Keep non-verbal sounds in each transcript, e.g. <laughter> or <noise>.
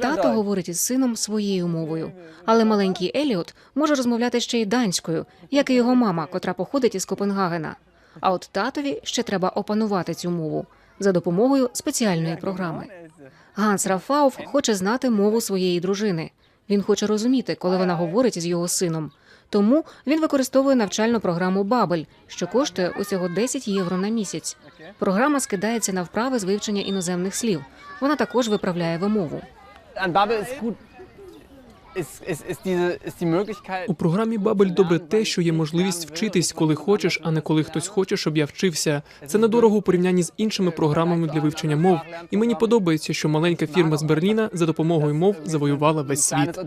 Тато говорить із сином своєю мовою, але маленький Еліот може розмовляти ще й данською, як і його мама, котра походить із Копенгагена. А от татові ще треба опанувати цю мову за допомогою спеціальної програми. Ганс Рафауф хоче знати мову своєї дружини. Він хоче розуміти, коли вона говорить із його сином. Тому він використовує навчальну програму Бабель, що коштує усього 10 євро на місяць. Програма скидається на вправи з вивчення іноземних слів. Вона також виправляє вимову. У програмі Бабель добре те, що є можливість вчитись, коли хочеш, а не коли хтось хоче, щоб я вчився. Це недорого у порівнянні з іншими програмами для вивчення мов. І мені подобається, що маленька фірма з Берліна за допомогою мов завоювала весь світ.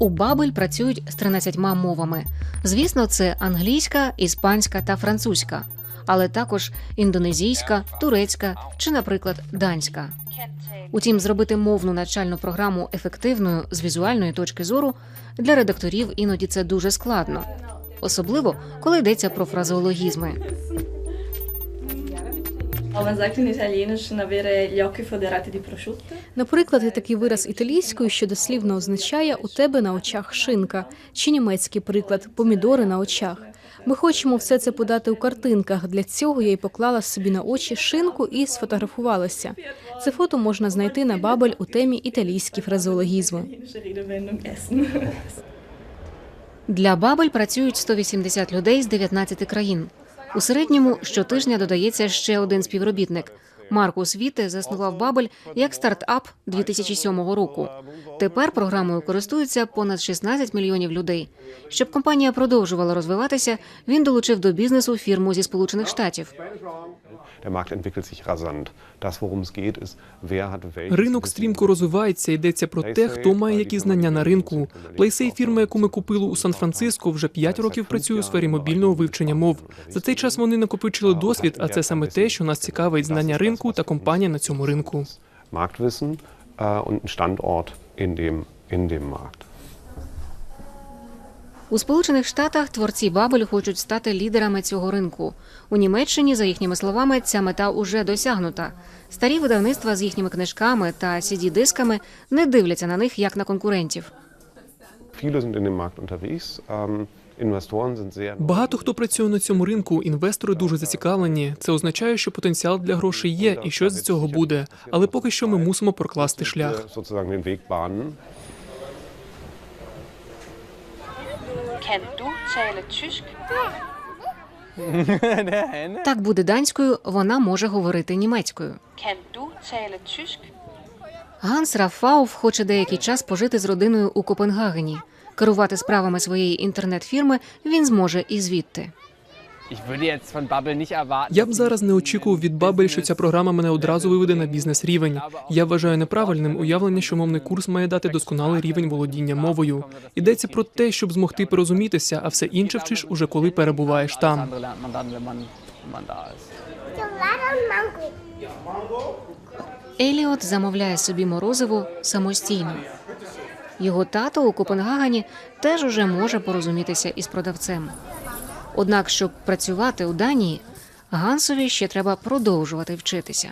У Бабель працюють з 13 мовами. Звісно, це англійська, іспанська та французька, але також індонезійська, турецька чи, наприклад, данська. Утім, зробити мовну навчальну програму ефективною з візуальної точки зору для редакторів іноді це дуже складно, особливо коли йдеться про фразеологізми. In Italienischen avere gli occhi foderati. Наприклад, є такий вираз італійською, що дослівно означає у тебе на очах шинка, чи німецький приклад помідори на очах. Ми хочемо все це подати у картинках. Для цього я й поклала собі на очі шинку і сфотографувалася. Це фото можна знайти на Бабель у темі італійські фразеологізми. Для Бабель працюють 180 людей з 19 країн. У середньому щотижня додається ще один співробітник. Маркус Віте заснував Бабель як стартап 2007 року. Тепер програмою користуються понад 16 мільйонів людей. Щоб компанія продовжувала розвиватися, він долучив до бізнесу фірму зі Сполучених Штатів. Ринок стрімко розвивається. Йдеться про те, хто має які знання на ринку. PlaySafe, фірма, яку ми купили у Сан-Франциско, вже 5 років працює у сфері мобільного вивчення мов. За цей час вони накопичили досвід, а це саме те, що нас цікавить знання ринку та компанія на цьому ринку. Marktwissen und ein Standort in dem, in dem Markt. У Сполучених Штатах творці Бабель хочуть стати лідерами цього ринку. У Німеччині, за їхніми словами, ця мета уже досягнута. Старі видавництва з їхніми книжками та cd-дисками не дивляться на них як на конкурентів. Viele sind in dem Markt unterwegs. Багато хто працює на цьому ринку, інвестори дуже зацікавлені. Це означає, що потенціал для грошей є, і щось з цього буде. Але поки що ми мусимо прокласти шлях. <laughs> Так буде данською, вона може говорити німецькою. Ганс Рафауф хоче деякий час пожити з родиною у Копенгагені. Керувати справами своєї інтернет-фірми він зможе і звідти. Я б зараз не очікував від Бабель, що ця програма мене одразу виведе на бізнес рівень. Я вважаю неправильним уявлення, що мовний курс має дати досконалий рівень володіння мовою. Йдеться про те, щоб змогти порозумітися, а все інше вчиш уже коли перебуваєш там. Еліот замовляє собі морозиво самостійно. Його тато у Копенгагені теж уже може порозумітися із продавцем. Однак, щоб працювати у Данії, Гансові ще треба продовжувати вчитися.